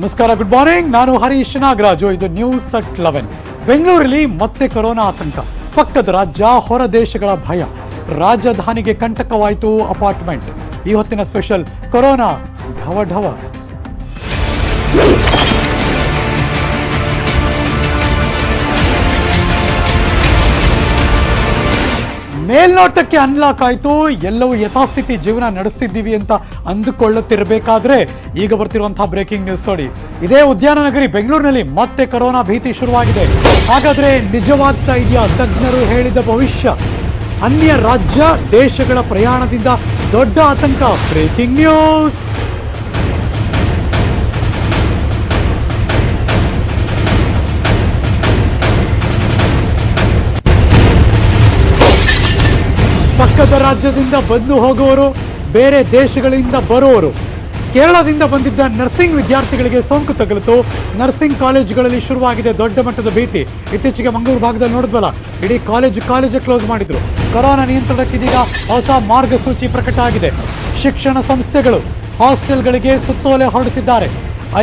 ನಮಸ್ಕಾರ good morning ನಾನು ಹರೀಶ್ ನಾಗರಾಜು. ಇದು ನ್ಯೂಸ್ ಅಟ್ ಲೆವೆನ್ ಬೆಂಗಳೂರಲ್ಲಿ ಮತ್ತೆ ಕೊರೋನಾ ಆತಂಕ. ಪಕ್ಕದ ರಾಜ್ಯ, ಹೊರ ದೇಶಗಳ ಭಯ. ರಾಜಧಾನಿಗೆ ಕಂಟಕವಾಯಿತು ಅಪಾರ್ಟ್ಮೆಂಟ್. ಈ ಹೊತ್ತಿನ ಸ್ಪೆಷಲ್ ಕೊರೋನಾ ಢವ ಢವ ಮೇಲ್ನೋಟಕ್ಕೆ ಅನ್ಲಾಕ್ ಆಯ್ತು. ಎಲ್ಲವೂ ಯಥಾಸ್ಥಿತಿ ಜೀವನ ನಡೆಸ್ತಿದ್ದೀವಿ ಅಂತ ಅಂದುಕೊಳ್ಳುತ್ತಿರಬೇಕಾದ್ರೆ ಈಗ ಬರ್ತಿರುವಂತಹ ಬ್ರೇಕಿಂಗ್ ನ್ಯೂಸ್ ನೋಡಿ. ಇದೇ ಉದ್ಯಾನ ನಗರಿ ಬೆಂಗಳೂರಿನಲ್ಲಿ ಮತ್ತೆ ಕೊರೋನಾ ಭೀತಿ ಶುರುವಾಗಿದೆ. ಹಾಗಾದ್ರೆ ನಿಜವಾಗ್ತಾ ಇದೆಯಾ ತಜ್ಞರು ಹೇಳಿದ ಭವಿಷ್ಯ? ಅನ್ಯ ರಾಜ್ಯ, ದೇಶಗಳ ಪ್ರಯಾಣದಿಂದ ದೊಡ್ಡ ಆತಂಕ. ಬ್ರೇಕಿಂಗ್ ನ್ಯೂಸ್ ಪಕ್ಕದ ರಾಜ್ಯದಿಂದ ಬಂದು ಹೋಗುವವರು, ಬೇರೆ ದೇಶಗಳಿಂದ ಬರುವವರು. ಕೇರಳದಿಂದ ಬಂದಿದ್ದ ನರ್ಸಿಂಗ್ ವಿದ್ಯಾರ್ಥಿಗಳಿಗೆ ಸೋಂಕು ತಗುಲಿತು ನರ್ಸಿಂಗ್ ಕಾಲೇಜುಗಳಲ್ಲಿ ಶುರುವಾಗಿದೆ ದೊಡ್ಡ ಮಟ್ಟದ ಭೀತಿ. ಇತ್ತೀಚೆಗೆ ಮಂಗಳೂರು ಭಾಗದಲ್ಲಿ ನೋಡಿದ್ವಲ್ಲ, ಇಡೀ ಕಾಲೇಜು ಕಾಲೇಜು ಕ್ಲೋಸ್ ಮಾಡಿದ್ರು. ಕೊರೋನಾ ನಿಯಂತ್ರಣಕ್ಕಿದೀಗ ಹೊಸ ಮಾರ್ಗಸೂಚಿ ಪ್ರಕಟ ಆಗಿದೆ. ಶಿಕ್ಷಣ ಸಂಸ್ಥೆಗಳು ಹಾಸ್ಟೆಲ್ಗಳಿಗೆ ಸುತ್ತೋಲೆ ಹೊರಡಿಸಿದ್ದಾರೆ.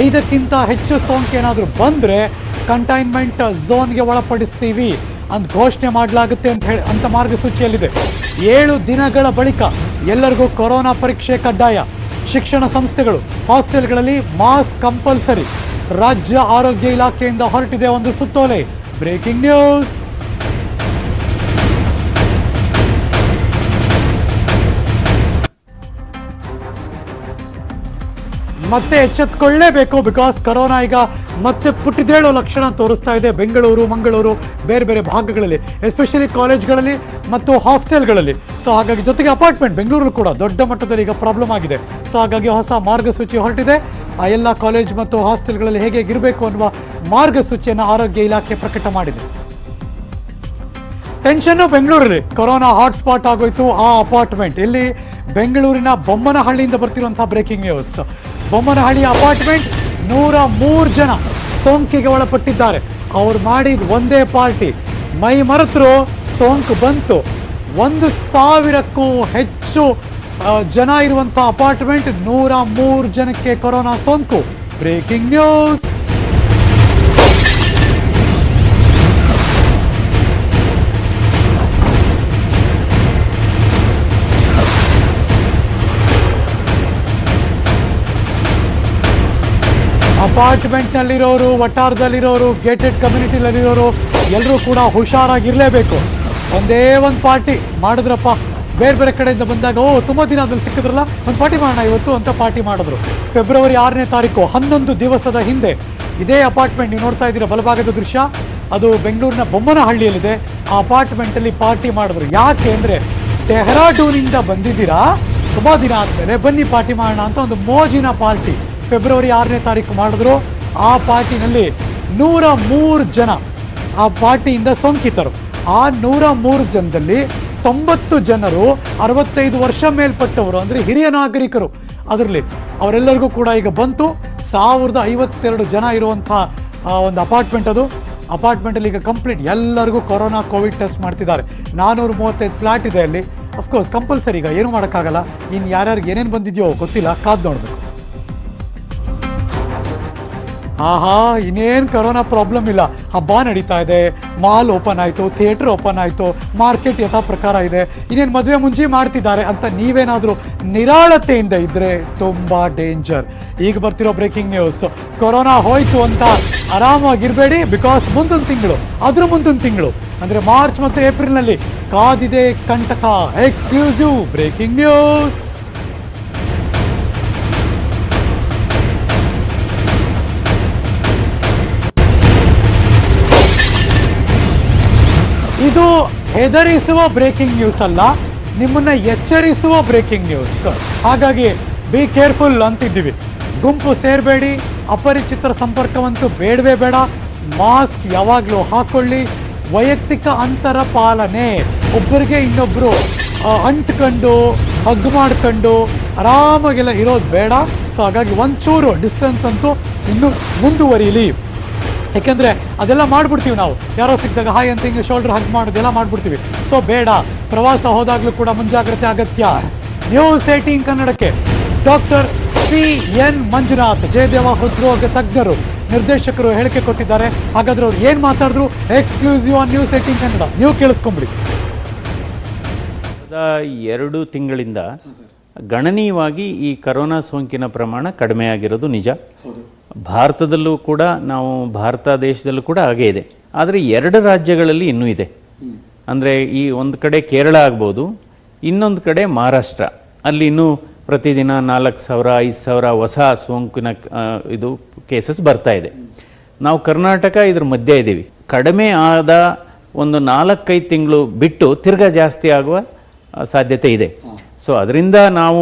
ಐದಕ್ಕಿಂತ ಹೆಚ್ಚು ಸೋಂಕು ಏನಾದರೂ ಬಂದರೆ ಕಂಟೈನ್ಮೆಂಟ್ ಝೋನ್ಗೆ ಒಳಪಡಿಸ್ತೀವಿ. ಅಂತ ಘೋಷಣೆ ಮಾಡಲಾಗುತ್ತೆ ಅಂತ ಹೇಳಿ ಅಂತ ಮಾರ್ಗಸೂಚಿಯಲ್ಲಿದೆ. ಏಳು ದಿನಗಳ ಬಳಿಕ ಎಲ್ಲರಿಗೂ ಕೊರೋನಾ ಪರೀಕ್ಷೆ ಕಡ್ಡಾಯ. ಶಿಕ್ಷಣ ಸಂಸ್ಥೆಗಳು, ಹಾಸ್ಟೆಲ್ಗಳಲ್ಲಿ ಮಾಸ್ಕ್ ಕಂಪಲ್ಸರಿ. ರಾಜ್ಯ ಆರೋಗ್ಯ ಇಲಾಖೆಯಿಂದ ಹೊರಟಿದೆ ಒಂದು ಸುತ್ತೋಲೆ. Breaking news! ಮತ್ತೆ ಎಚ್ಚೆತ್ಕೊಳ್ಳೇಬೇಕು ಬಿಕಾಸ್ ಕರೋನಾ ಈಗ ಮತ್ತೆ ಪುಟ್ಟಿದೇಳೋ ಲಕ್ಷಣ ತೋರಿಸ್ತಾ ಇದೆ ಬೆಂಗಳೂರು, ಮಂಗಳೂರು, ಬೇರೆ ಬೇರೆ ಭಾಗಗಳಲ್ಲಿ ಎಸ್ಪೆಷಲಿ ಕಾಲೇಜ್ಗಳಲ್ಲಿ ಮತ್ತು ಹಾಸ್ಟೆಲ್ಗಳಲ್ಲಿ ಸೊ ಹಾಗಾಗಿ ಜೊತೆಗೆ ಅಪಾರ್ಟ್ಮೆಂಟ್ ಬೆಂಗಳೂರು ಕೂಡ ದೊಡ್ಡ ಮಟ್ಟದಲ್ಲಿ ಈಗ ಪ್ರಾಬ್ಲಮ್ ಆಗಿದೆ. ಸೊ ಹಾಗಾಗಿ ಹೊಸ ಮಾರ್ಗಸೂಚಿ ಹೊರಟಿದೆ. ಆ ಎಲ್ಲ ಕಾಲೇಜ್ ಮತ್ತು ಹಾಸ್ಟೆಲ್ಗಳಲ್ಲಿ ಹೇಗೆ ಇರಬೇಕು ಅನ್ನುವ ಮಾರ್ಗಸೂಚಿಯನ್ನು ಆರೋಗ್ಯ ಇಲಾಖೆ ಪ್ರಕಟ ಮಾಡಿದೆ. ಟೆನ್ಷನ್ನು ಬೆಂಗಳೂರಲ್ಲಿ. ಕೊರೋನಾ ಹಾಟ್ಸ್ಪಾಟ್ ಆಗೋಯ್ತು. ಆ ಅಪಾರ್ಟ್ಮೆಂಟ್ ಇಲ್ಲಿ ಬೆಂಗಳೂರಿನ ಬೊಮ್ಮನಹಳ್ಳಿಯಿಂದ ಬರ್ತಿರುವಂತಹ ಬ್ರೇಕಿಂಗ್ ನ್ಯೂಸ್ ಬೊಮ್ಮನಹಳ್ಳಿ ಅಪಾರ್ಟ್ಮೆಂಟ್ ನೂರ ಮೂರು ಜನ ಸೋಂಕಿಗೆ ಒಳಪಟ್ಟಿದ್ದಾರೆ. ಅವ್ರು ಮಾಡಿದ ಒಂದೇ ಪಾರ್ಟಿ. ಮೈ ಮರೆತರು, ಸೋಂಕು ಬಂತು. ಒಂದು ಸಾವಿರಕ್ಕೂ ಹೆಚ್ಚು ಜನ ಇರುವಂಥ ಅಪಾರ್ಟ್ಮೆಂಟ್ ನೂರ ಮೂರು ಜನಕ್ಕೆ ಕೊರೋನಾ ಸೋಂಕು. Breaking news. ಅಪಾರ್ಟ್ಮೆಂಟ್ನಲ್ಲಿರೋರು ವಟಾರದಲ್ಲಿರೋರು ಗೇಟೆಡ್ ಕಮ್ಯುನಿಟಿಲಲ್ಲಿರೋರು ಎಲ್ಲರೂ ಕೂಡ ಹುಷಾರಾಗಿರಲೇಬೇಕು. ಒಂದೇ ಒಂದು ಪಾರ್ಟಿ ಮಾಡಿದ್ರಪ್ಪ. ಬೇರೆ ಬೇರೆ ಕಡೆಯಿಂದ ಬಂದಾಗ, ಓ, ತುಂಬ ದಿನ ಅದ್ರಲ್ಲಿ ಸಿಕ್ಕಿದ್ರಲ್ಲ, ಒಂದು ಪಾರ್ಟಿ ಮಾಡೋಣ ಇವತ್ತು ಅಂತ ಪಾರ್ಟಿ ಮಾಡಿದ್ರು. ಫೆಬ್ರವರಿ ಆರನೇ ತಾರೀಕು, ಹನ್ನೊಂದು ದಿವಸದ ಹಿಂದೆ ಇದೇ ಅಪಾರ್ಟ್ಮೆಂಟ್ ನೀವು ನೋಡ್ತಾ ಇದ್ದೀರಾ ಬಲಭಾಗದ ದೃಶ್ಯ. ಅದು ಬೆಂಗಳೂರಿನ ಬೊಮ್ಮನಹಳ್ಳಿಯಲ್ಲಿದೆ. ಆ ಅಪಾರ್ಟ್ಮೆಂಟಲ್ಲಿ ಪಾರ್ಟಿ ಮಾಡಿದ್ರು. ಯಾಕೆ ಅಂದರೆ ಡೆಹ್ರಾಡೂನಿಂದ ಬಂದಿದ್ದೀರಾ? ತುಂಬ ದಿನ ಆದಮೇಲೆ ಬನ್ನಿ ಪಾರ್ಟಿ ಮಾಡೋಣ ಅಂತ ಒಂದು ಮೋಜಿನ ಪಾರ್ಟಿ. ಫೆಬ್ರವರಿ ಆರನೇ ತಾರೀಕು ಮಾಡಿದ್ರು, ಆ ಪಾರ್ಟಿನಲ್ಲಿ ನೂರ ಮೂರು ಜನ ಆ ಪಾರ್ಟಿಯಿಂದ ಸೋಂಕಿತರು. ಆ ನೂರ ಮೂರು ಜನದಲ್ಲಿ ತೊಂಬತ್ತು ಜನರು ಅರವತ್ತೈದು ವರ್ಷ ಮೇಲ್ಪಟ್ಟವರು, ಅಂದರೆ ಹಿರಿಯ ನಾಗರಿಕರು. ಅದರಲ್ಲಿ ಅವರೆಲ್ಲರಿಗೂ ಕೂಡ ಈಗ ಬಂತು. ಸಾವಿರದ ಐವತ್ತೆರಡು ಜನ ಇರುವಂಥ ಒಂದು ಅಪಾರ್ಟ್ಮೆಂಟ್ ಅದು. ಅಪಾರ್ಟ್ಮೆಂಟಲ್ಲಿ ಈಗ ಕಂಪ್ಲೀಟ್ ಎಲ್ಲರಿಗೂ ಕೊರೋನಾ ಕೋವಿಡ್ ಟೆಸ್ಟ್ ಮಾಡ್ತಿದ್ದಾರೆ. ನಾನ್ನೂರ ಮೂವತ್ತೈದು ಫ್ಲ್ಯಾಟ್ ಇದೆ ಅಲ್ಲಿ. ಅಫ್ಕೋರ್ಸ್ ಕಂಪಲ್ಸರಿ ಈಗ ಏನು ಮಾಡೋಕ್ಕಾಗಲ್ಲ. ಇನ್ನು ಯಾರ್ಯಾರಿಗೆ ಏನೇನು ಬಂದಿದೆಯೋ ಗೊತ್ತಿಲ್ಲ. ಕಾದು ನೋಡಬೇಕು. ಆಹಾ, ಇನ್ನೇನು ಕರೋನಾ ಪ್ರಾಬ್ಲಮ್ ಇಲ್ಲ. ಹಬ್ಬ ನಡೀತಾ ಇದೆ, ಮಾಲ್ ಓಪನ್ ಆಯಿತು ಥಿಯೇಟ್ರ್ ಓಪನ್ ಆಯಿತು ಮಾರ್ಕೆಟ್ ಯಥಾ ಪ್ರಕಾರ ಇದೆ. ಇನ್ನೇನು ಮದುವೆ ಮುಂಜಿ ಮಾಡ್ತಿದ್ದಾರೆ ಅಂತ ನೀವೇನಾದರೂ ನಿರಾಳತೆಯಿಂದ ಇದ್ದರೆ ತುಂಬ ಡೇಂಜರ್ ಈಗ ಬರ್ತಿರೋ ಬ್ರೇಕಿಂಗ್ ನ್ಯೂಸ್ ಕೊರೋನಾ ಹೋಯ್ತು ಅಂತ ಆರಾಮಾಗಿರಬೇಡಿ ಬಿಕಾಸ್ ಮುಂದೊಂದು ತಿಂಗಳು, ಅದ್ರ ಮುಂದೊಂದು ತಿಂಗಳು, ಅಂದರೆ ಮಾರ್ಚ್ ಮತ್ತು ಏಪ್ರಿಲ್ನಲ್ಲಿ ಕಾದಿದೆ ಕಂಟಕ ಎಕ್ಸ್ಕ್ಲೂಸಿವ್ ಬ್ರೇಕಿಂಗ್ ನ್ಯೂಸ್ ಇದು ಹೆದರಿಸುವ ಬ್ರೇಕಿಂಗ್ ನ್ಯೂಸ್ ಅಲ್ಲ, ನಿಮ್ಮನ್ನ ಎಚ್ಚರಿಸುವ ಬ್ರೇಕಿಂಗ್ ನ್ಯೂಸ್ ಹಾಗಾಗಿ ಬಿ ಕೇರ್ಫುಲ್ ಅಂತಿದ್ದೀವಿ. ಗುಂಪು ಸೇರಬೇಡಿ, ಅಪರಿಚಿತರ ಸಂಪರ್ಕವಂತೂ ಬೇಡವೇ ಬೇಡ. ಮಾಸ್ಕ್ ಯಾವಾಗಲೂ ಹಾಕೊಳ್ಳಿ. ವೈಯಕ್ತಿಕ ಅಂತರ ಪಾಲನೆ. ಒಬ್ಬರಿಗೆ ಇನ್ನೊಬ್ಬರು ಅಂಟ್ಕೊಂಡು ಹಗ್ ಮಾಡ್ಕೊಂಡು, ಆರಾಮಾಗೆಲ್ಲ ಇರೋದು ಬೇಡ. ಸೊ ಹಾಗಾಗಿ ಒಂಚೂರು ಡಿಸ್ಟೆನ್ಸ್ ಅಂತೂ ಇನ್ನೂ ಮುಂದುವರಿಯಲಿ ಯಾಕೆಂದ್ರೆ ಅದೆಲ್ಲ ಮಾಡ್ಬಿಡ್ತೀವಿ ನಾವು. ಯಾರೋ ಸಿಕ್ಕಿದಾಗ ಹಾಯ್ ಅಂತ ಹಿಂಗೆ ಶೋಲ್ಡರ್ ಹಗ್ ಮಾಡೋದೆಲ್ಲ ಮಾಡ್ಬಿಡ್ತೀವಿ. ಸೊ ಬೇಡ. ಪ್ರವಾಸ ಹೋದಾಗಲೂ ಕೂಡ ಮುಂಜಾಗ್ರತೆ ಅಗತ್ಯ. ನ್ಯೂಸ್ ಏಟೀನ್ ಕನ್ನಡಕ್ಕೆ. Doctor C N Manjunath Jayadeva ಹೃದ್ರೋಗ ತಜ್ಞರು ನಿರ್ದೇಶಕರು ಹೇಳಿಕೆ ಕೊಟ್ಟಿದ್ದಾರೆ. ಹಾಗಾದ್ರೆ ಅವ್ರು ಏನ್ ಮಾತಾಡಿದ್ರು? Exclusive on news eighteen Kannada. ನೀವು ಕೇಳಿಸ್ಕೊಂಬಿಡಿ. ಎರಡು ತಿಂಗಳಿಂದ ಗಣನೀಯವಾಗಿ ಈ ಕರೋನಾ ಸೋಂಕಿನ ಪ್ರಮಾಣ ಕಡಿಮೆ ಆಗಿರೋದು ನಿಜ ಭಾರತದಲ್ಲೂ ಕೂಡ ನಾವು ಭಾರತ ದೇಶದಲ್ಲೂ ಕೂಡ ಹಾಗೇ ಇದೆ. ಆದರೆ ಎರಡು ರಾಜ್ಯಗಳಲ್ಲಿ ಇನ್ನೂ ಇದೆ. ಅಂದರೆ ಈ ಒಂದು ಕಡೆ ಕೇರಳ ಆಗ್ಬೋದು ಇನ್ನೊಂದು ಕಡೆ ಮಹಾರಾಷ್ಟ್ರ. ಅಲ್ಲಿ ಇನ್ನೂ ಪ್ರತಿದಿನ ನಾಲ್ಕು ಸಾವಿರ ಐದು ಸಾವಿರ ಹೊಸ ಸೋಂಕಿನ ಇದು ಕೇಸಸ್ ಬರ್ತಾ ಇದೆ. ನಾವು ಕರ್ನಾಟಕ ಇದ್ರ ಮಧ್ಯೆ ಇದ್ದೀವಿ. ಕಡಿಮೆ ಆದ ಒಂದು ನಾಲ್ಕೈದು ತಿಂಗಳು ಬಿಟ್ಟು ತಿರ್ಗಾ ಜಾಸ್ತಿ ಆಗುವ ಸಾಧ್ಯತೆ ಇದೆ. ಸೊ ಅದರಿಂದ ನಾವು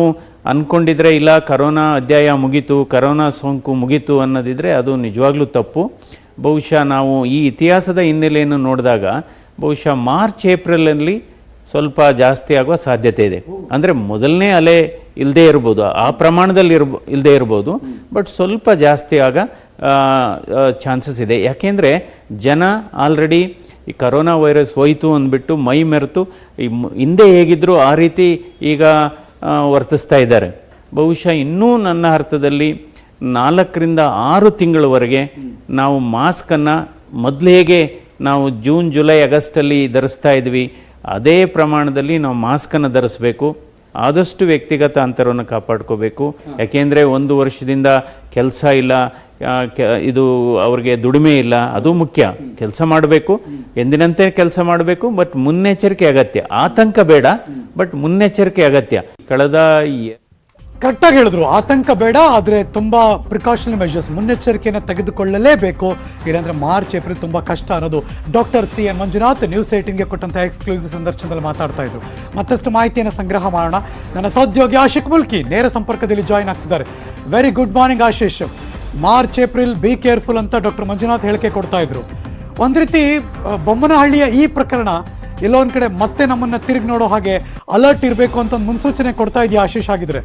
ಅಂದ್ಕೊಂಡಿದ್ರೆ ಇಲ್ಲ, ಕರೋನಾ ಅಧ್ಯಾಯ ಮುಗೀತು, ಕರೋನಾ ಸೋಂಕು ಮುಗೀತು ಅನ್ನೋದಿದ್ರೆ ಅದು ನಿಜವಾಗ್ಲೂ ತಪ್ಪು. ಬಹುಶಃ ನಾವು ಈ ಇತಿಹಾಸದ ಹಿನ್ನೆಲೆಯನ್ನು ನೋಡಿದಾಗ, ಬಹುಶಃ ಮಾರ್ಚ್, ಏಪ್ರಿಲಲ್ಲಿ ಸ್ವಲ್ಪ ಜಾಸ್ತಿ ಆಗುವ ಸಾಧ್ಯತೆ ಇದೆ. ಅಂದರೆ ಮೊದಲನೇ ಅಲೆ ಇಲ್ಲದೇ ಇರ್ಬೋದು, ಆ ಪ್ರಮಾಣದಲ್ಲಿ ಇರ್ಬ ಇಲ್ಲದೇ ಇರ್ಬೋದು, ಬಟ್ ಸ್ವಲ್ಪ ಜಾಸ್ತಿ ಆಗ ಚಾನ್ಸಸ್ ಇದೆ. ಯಾಕೆಂದರೆ ಜನ ಆಲ್ರೆಡಿ ಈ ಕರೋನಾ ವೈರಸ್ ಹೋಯಿತು ಅಂದ್ಬಿಟ್ಟು ಮೈ ಮೆರೆತು, ಈ ಹಿಂದೆ ಹೇಗಿದ್ದರೂ ಆ ರೀತಿ ಈಗ ವರ್ತಿಸ್ತಾ ಇದ್ದಾರೆ. ಬಹುಶಃ ಇನ್ನೂ ನನ್ನ ಅರ್ಥದಲ್ಲಿ ನಾಲ್ಕರಿಂದ ಆರು ತಿಂಗಳವರೆಗೆ ನಾವು ಮಾಸ್ಕನ್ನು ಮೊದಲು ಹೇಗೆ ನಾವು ಜೂನ್, ಜುಲೈ, ಆಗಸ್ಟಲ್ಲಿ ಧರಿಸ್ತಾ ಇದ್ವಿ. ಅದೇ ಪ್ರಮಾಣದಲ್ಲಿ ನಾವು ಮಾಸ್ಕನ್ನು ಧರಿಸ್ಬೇಕು. ಆದಷ್ಟು ವ್ಯಕ್ತಿಗತ ಅಂತರವನ್ನು ಕಾಪಾಡ್ಕೋಬೇಕು. ಯಾಕೆಂದರೆ ಒಂದು ವರ್ಷದಿಂದ ಕೆಲಸ ಇಲ್ಲ. ಇದು ಅವ್ರಿಗೆ ದುಡಿಮೆ ಇಲ್ಲ, ಅದು ಮುಖ್ಯ. ಕೆಲಸ ಮಾಡಬೇಕು, ಎಂದಿನಂತೆ ಕೆಲಸ ಮಾಡಬೇಕು, ಬಟ್ ಮುನ್ನೆಚ್ಚರಿಕೆ ಅಗತ್ಯ. ಆತಂಕ ಬೇಡ, ಬಟ್ ಮುನ್ನೆಚ್ಚರಿಕೆ ಅಗತ್ಯ. ಕಳೆದ ಕರೆಕ್ಟಾಗಿ ಹೇಳಿದ್ರು, ಆತಂಕ ಬೇಡ, ಆದರೆ ತುಂಬಾ ಪ್ರಿಕಾಷನ್ ಮೆಷರ್ಸ್ ಮುನ್ನೆಚ್ಚರಿಕೆಯನ್ನು ತೆಗೆದುಕೊಳ್ಳಲೇಬೇಕು. ಏನಂದ್ರೆ ಮಾರ್ಚ್, ಏಪ್ರಿಲ್ ತುಂಬಾ ಕಷ್ಟ ಅನ್ನೋದು doctor C N Manjunath news ಏಟಿನ್ಗೆ ಕೊಟ್ಟಂತ ಎಕ್ಸ್ಕ್ಲೂಸಿವ್ ಸಂದರ್ಶನದಲ್ಲಿ ಮಾತಾಡ್ತಾ ಇದ್ರು. ಮತ್ತಷ್ಟು ಮಾಹಿತಿಯನ್ನು ಸಂಗ್ರಹ ಮಾಡೋಣ. ನನ್ನ ಸಹೋದ್ಯೋಗಿ ಆಶಿಕ್ ಮುಲ್ಕಿ ನೇರ ಸಂಪರ್ಕದಲ್ಲಿ ಜಾಯಿನ್ ಆಗ್ತಿದ್ದಾರೆ. Very good morning Ashish. March, April, be careful ಅಂತ ಡಾಕ್ಟರ್ ಮಂಜುನಾಥ್ ಹೇಳಿಕೆ ಕೊಡ್ತಾ ಇದ್ರು. ಒಂದ್ ರೀತಿ ಬೊಮ್ಮನಹಳ್ಳಿಯ ಈ ಪ್ರಕರಣ ಎಲ್ಲೋ ಒಂದ್ ಕಡೆ ಮತ್ತೆ ನಮ್ಮನ್ನ ತಿರುಗಿ ನೋಡೋ ಹಾಗೆ ಅಲರ್ಟ್ ಇರಬೇಕು ಅಂತ ಒಂದು ಮುನ್ಸೂಚನೆ ಕೊಡ್ತಾ ಇದೆಯಾ ಆಶೀಶ್ ಆಗಿದ್ರೆ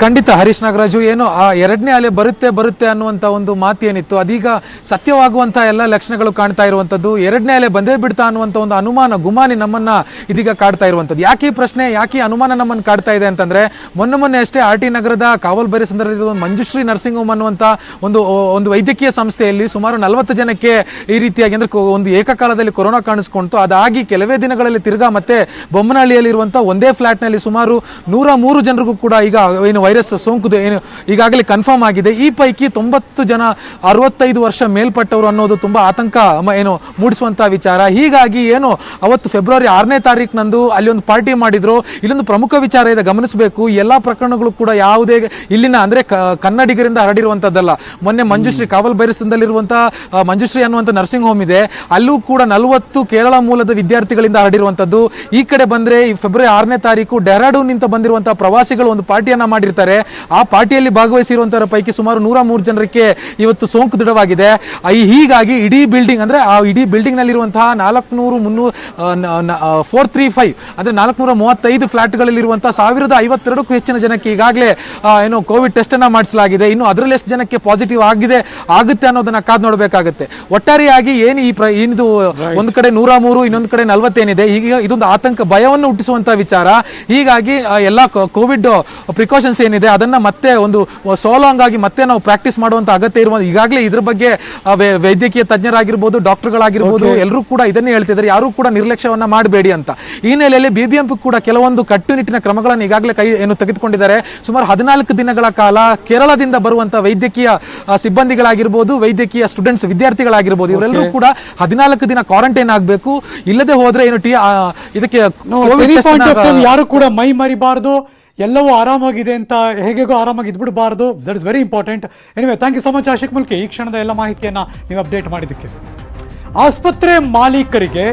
ಖಂಡಿತ ಹರೀಶ್ ನಾಗರಾಜು, ಏನು ಆ ಎರಡನೇ ಅಲೆ ಬರುತ್ತೆ ಬರುತ್ತೆ ಅನ್ನುವಂಥ ಒಂದು ಮಾತು ಏನಿತ್ತು ಅದೀಗ ಸತ್ಯವಾಗುವಂಥ ಎಲ್ಲ ಲಕ್ಷಣಗಳು ಕಾಣ್ತಾ ಇರುವಂಥದ್ದು, ಎರಡನೇ ಅಲೆ ಬಂದೇ ಬಿಡ್ತಾ ಅನ್ನುವಂಥ ಒಂದು ಅನುಮಾನ, ಗುಮಾನಿ ನಮ್ಮನ್ನ ಇದೀಗ ಕಾಡ್ತಾ ಇರುವಂಥದ್ದು. ಯಾಕೆ ಈ ಪ್ರಶ್ನೆ, ಯಾಕೆ ಅನುಮಾನ ನಮ್ಮನ್ನು ಕಾಡ್ತಾ ಇದೆ ಅಂತಂದ್ರೆ, ಮೊನ್ನೆ ಮೊನ್ನೆ ಅಷ್ಟೇ ಆರ್ ಟಿ ನಗರದ ಕಾವಲ್ ಬರಿ ಸಂದರ್ಭದಲ್ಲಿ ಒಂದು ಮಂಜುಶ್ರೀ ನರ್ಸಿಂಗ್ ಹೋಮ್ ಅನ್ನುವಂಥ ಒಂದು ಒಂದು ವೈದ್ಯಕೀಯ ಸಂಸ್ಥೆಯಲ್ಲಿ ಸುಮಾರು ನಲವತ್ತು ಜನಕ್ಕೆ ಈ ರೀತಿಯಾಗಿ ಅಂದ್ರೆ ಒಂದು ಏಕಕಾಲದಲ್ಲಿ ಕೊರೋನಾ ಕಾಣಿಸ್ಕೊಂತು ಅದಾಗಿ ಕೆಲವೇ ದಿನಗಳಲ್ಲಿ ತಿರ್ಗಾ ಮತ್ತೆ ಬೊಮ್ಮನಹಳ್ಳಿಯಲ್ಲಿರುವಂಥ ಒಂದೇ ಫ್ಲಾಟ್ನಲ್ಲಿ ಸುಮಾರು ನೂರ ಮೂರು ಜನರಿಗೂ ಕೂಡ ಈಗ ಏನು ವೈರಸ್ ಸೋಂಕು ಏನು ಈಗಾಗಲೇ ಕನ್ಫರ್ಮ್ ಆಗಿದೆ. ಈ ಪೈಕಿ ತೊಂಬತ್ತು ಜನ ಅರವತ್ತೈದು ವರ್ಷ ಮೇಲ್ಪಟ್ಟವರು ಅನ್ನೋದು ತುಂಬಾ ಆತಂಕ ಏನು ಮೂಡಿಸುವಂತಹ ವಿಚಾರ. ಹೀಗಾಗಿ ಏನು ಅವತ್ತು ಫೆಬ್ರವರಿ ಆರನೇ ತಾರೀಕಿನಂದು ಅಲ್ಲಿ ಒಂದು ಪಾರ್ಟಿ ಮಾಡಿದ್ರು. ಇಲ್ಲೊಂದು ಪ್ರಮುಖ ವಿಚಾರ ಇದೆ ಗಮನಿಸಬೇಕು. ಎಲ್ಲ ಪ್ರಕರಣಗಳು ಕೂಡ ಯಾವುದೇ ಇಲ್ಲಿನ ಅಂದ್ರೆ ಕನ್ನಡಿಗರಿಂದ ಹರಡಿರುವಂತದ್ದಲ್ಲ. ಮೊನ್ನೆ ಮಂಜುಶ್ರೀ ಕಾವಲ್ ಬೈರಸಂದಲ್ಲಿರುವಂತಹ ಮಂಜುಶ್ರೀ ಅನ್ನುವಂಥ ನರ್ಸಿಂಗ್ ಹೋಮ್ ಇದೆ. ಅಲ್ಲೂ ಕೂಡ ನಲವತ್ತು ಕೇರಳ ಮೂಲದ ವಿದ್ಯಾರ್ಥಿಗಳಿಂದ ಹರಡಿರುವಂತದ್ದು. ಈ ಕಡೆ ಬಂದ್ರೆ ಈ ಫೆಬ್ರವರಿ ಆರನೇ ತಾರೀಕು ಡೆಹರಾಡೂನ್ ನಿಂತ ಬಂದಿರುವಂತಹ ಪ್ರವಾಸಿಗಳು ಒಂದು ಪಾರ್ಟಿಯನ್ನ ಮಾಡಿರ್ತಾರೆ. ಆ ಪಾರ್ಟಿಯಲ್ಲಿ ಭಾಗವಹಿಸಿರುವಂತಹ ಪೈಕಿ ಸುಮಾರು ನೂರ ಮೂರು ಜನರಿಗೆ ಇವತ್ತು ಸೋಂಕು ದೃಢವಾಗಿದೆ. ಹೀಗಾಗಿ ಇಡೀ ಬಿಲ್ಡಿಂಗ್ ಅಂದ್ರೆ ಆ ಇಡೀ ಬಿಲ್ಡಿಂಗ್ ನಲ್ಲಿರುವಂತಹ ನಾಲ್ಕುನೂರು ಮುನ್ನೂರು ಫೋರ್ ತ್ರೀ ಫೈವ್ ಅಂದ್ರೆ ನಾಲ್ಕುನೂರ ಮೂವತ್ತೈದು ಫ್ಲಾಟ್ಗಳಲ್ಲಿರುವಂತಹ ಸಾವಿರದ ಐವತ್ತೆರಡಕ್ಕೂ ಹೆಚ್ಚಿನ ಜನಕ್ಕೆ ಈಗಾಗಲೇ ಏನು ಕೋವಿಡ್ ಟೆಸ್ಟ್ ಅನ್ನ ಮಾಡಿಸಲಾಗಿದೆ. ಇನ್ನು ಅದರಲ್ಲಿ ಎಷ್ಟು ಜನಕ್ಕೆ ಪಾಸಿಟಿವ್ ಆಗಿದೆ ಆಗುತ್ತೆ ಅನ್ನೋದನ್ನ ಕಾದ್ ನೋಡಬೇಕಾಗುತ್ತೆ. ಒಟ್ಟಾರೆಯಾಗಿ ಏನು ಈ ಪ್ರ- ಇದು ಒಂದು ಕಡೆ ನೂರ ಮೂರು ಇನ್ನೊಂದು ಕಡೆ ನಲವತ್ತೇನಿದೆ. ಈಗ ಇದೊಂದು ಆತಂಕ ಭಯವನ್ನು ಹುಟ್ಟಿಸುವಂತಹ ವಿಚಾರ. ಹೀಗಾಗಿ ಎಲ್ಲಾ ಎಲ್ಲ ಕೋವಿಡ್ ಪ್ರಿಕಾಷನ್ಸ್ ಏನಿದೆ ಅದನ್ನ ಮತ್ತೆ ಒಂದು ಸೋಲಾಂಗ್ ಆಗಿ ಮತ್ತೆ ನಾವು ಪ್ರಾಕ್ಟೀಸ್ ಮಾಡುವಂತ ಅಗತ್ಯ ಇರುವ ಈಗಾಗಲೇ ಇದ್ರ ಬಗ್ಗೆ ವೈದ್ಯಕೀಯ ತಜ್ಞರಾಗಿರ್ಬೋದು ಡಾಕ್ಟರ್ಗಳಾಗಿರ್ಬೋದು ಎಲ್ಲರೂ ಕೂಡ ಇದನ್ನೇ ಹೇಳ್ತಿದ್ದಾರೆ. ಯಾರು ಕೂಡ ನಿರ್ಲಕ್ಷ್ಯವನ್ನ ಮಾಡಬೇಡಿ ಅಂತ. ಈ ಹಿನ್ನೆಲೆಯಲ್ಲಿ ಬಿಬಿಎಂಪಿ ಕೂಡ ಕೆಲವೊಂದು ಕಟ್ಟುನಿಟ್ಟಿನ ಕ್ರಮಗಳನ್ನು ಈಗಾಗಲೇ ಕೈ ಏನು ತೆಗೆದುಕೊಂಡಿದ್ದಾರೆ. ಸುಮಾರು ಹದಿನಾಲ್ಕು ದಿನಗಳ ಕಾಲ ಕೇರಳದಿಂದ ಬರುವಂತಹ ವೈದ್ಯಕೀಯ ಸಿಬ್ಬಂದಿಗಳಾಗಿರ್ಬೋದು ವೈದ್ಯಕೀಯ ಸ್ಟೂಡೆಂಟ್ಸ್ ವಿದ್ಯಾರ್ಥಿಗಳಾಗಿರ್ಬೋದು ಇವರೆಲ್ಲರೂ ಕೂಡ ಹದಿನಾಲ್ಕು ದಿನ ಕ್ವಾರಂಟೈನ್ ಆಗಬೇಕು. ಇಲ್ಲದೆ ಹೋದ್ರೆ ಏನು ಟಿ ಇದಕ್ಕೆ ಯಾರು ಕೂಡ ಮೈ ಮರಿಬಾರ್ದು. ಎಲ್ಲವೂ ಆರಾಮಾಗಿದೆ ಅಂತ ಹೇಗೆಗೋ ಆರಾಮಾಗಿ ಇದ್ಬಿಡಬಾರ್ದು. That is very important anyway thank you so much Ashik Mulki ಈ ಕ್ಷಣದ ಎಲ್ಲ ಮಾಹಿತಿಯನ್ನು ನೀವು ಅಪ್ಡೇಟ್ ಮಾಡಿದ್ದಕ್ಕೆ. ಆಸ್ಪತ್ರೆ ಮಾಲೀಕರಿಗೆ